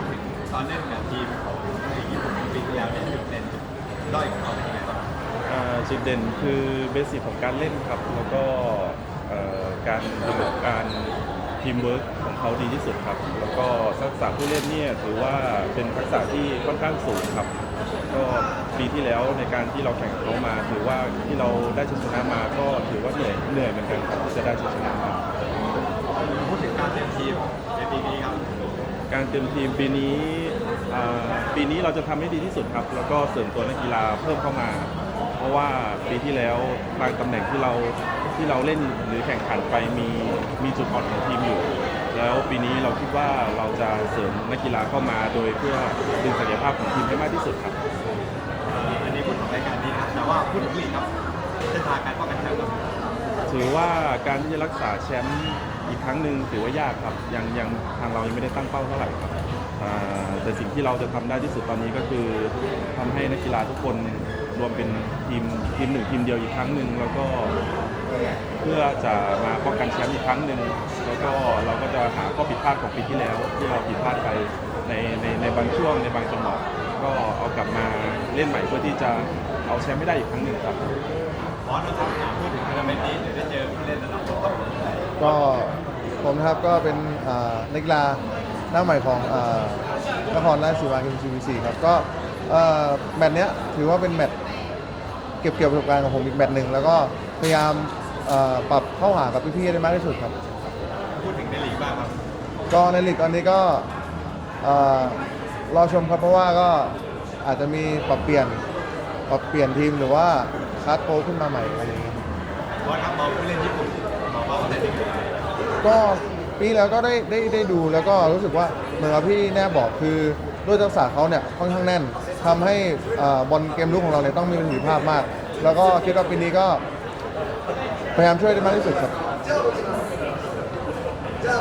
ดถึงตอนเล่นกับทีมของทีมญี่ปุ่นปีที่แล้วเนี่ยจุดเด่นจุดด้อยของเขาเป็นยังไงบ้างอ่าจุดเด่นคือเบสิกของการเล่นครับ แล้วก็เอ่อการระบบการทีมเวิร์กของเขาดีที่สุดครับ แล้วก็ทักษะผู้เล่นเนี่ยถือว่าเป็นทักษะที่ค่อนข้างสูงครับ ก็ปีที่แล้วในการที่เราแข่งกับเขามา ถือว่าที่เราได้ชัยชนะมาก็ถือว่าเหนื่อยเหนื่อยเหมือนกันครับที่จะได้ชัยชนะมา พูดถึงการเตรียมทีมในปีนี้ครับ การเตรียมทีมปีนี้ปีนี้เราจะทำให้ดีที่สุดครับ แล้วก็เสริมตัวนักกีฬาเพิ่มเข้ามา เพราะว่าปีที่แล้วบางตำแหน่งที่เราที่เราเล่นหรือแข่งขันไปมีมีจุดอ่อนของทีมอยู่ แล้วปีนี้เราคิดว่าเราจะเสริมนักกีฬาเข้ามาโดยเพื่อดึงศักยภาพของทีมให้มากที่สุดครับอันนี้พูดถึงรายการนี้นะครับแต่ว่าพูดถึงลีกครับเส้นทางการป้องกันแชมป์ครับ ถือว่าการที่จะรักษาแชมป์อีกครั้งหนึ่งถือว่ายากครับยังยังทางเรายังไม่ได้ตั้งเป้าเท่าไหร่ครับอ่าแต่สิ่งที่เราจะทำได้ที่สุดตอนนี้ก็คือทำให้นักกีฬาทุกคนรวมเป็นทีมทีมหนึ่งทีมเดียวอีกครั้งหนึ่งแล้วก็เพื่อจะมาป้องกันแชมป์อีกครั้งหนึ่งแล้วก็เราก็จะหาข้อผิดพลาดของปีที่แล้ว ที่เราผิดพลาดไปในในในบางช่วงในบางจังหวะก็เอากลับมาเล่นใหม่เพื่อที่จะเอาแชมป์ไม่ได้อีกครั้งหนึ่งครับบอนะครับพูดถึงทัวร์นเนี้เดี๋ยวได้เจอผู้เล่นระดับโลกครับก็ผมนะครับก็เป็นอ่านักกีฬาหน้าใหม่ของอ่านครราชสีมาคิมซีวีซีครับก็เอ่อแมตช์เนี้ยถือว่าเป็นแมตช์เก็บเกี่ยวประสบการณ์ของผมอีกแมตช์หนึ่งแล้วก็พยายามเอ่อปรับเข้าหากับพี่ๆได้มากที่สุดครับ พูดถึงในลีกบ้างครับก็ในลีกตอนนี้ก็เอ่อรอชมครับเพราะว่าก็อาจจะมีปรับเปลี่ยนปรับเปลี่ยนทีมหรือว่าคัดโตขึ้นมาใหม่อะไรอย่างเงี้ย บอสครับมองผู้เล่นญี่ปุ่นมองว่าเขาเล่นดีกว่าก็ปีแล้วก็ได้ได้ได้ดูแล้วก็รู้สึกว่าเหมือนกับพี่แน่บอกคือด้วยทักษะเขาเนี่ยค่อนข้างแน่นทำให้บอลเกมลุกของเราเนี่ยต้องมีประสิทธิภาพมาก แล้วก็คิดว่าปีนี้ก็พยายามช่วยได้มากที่สุดครับ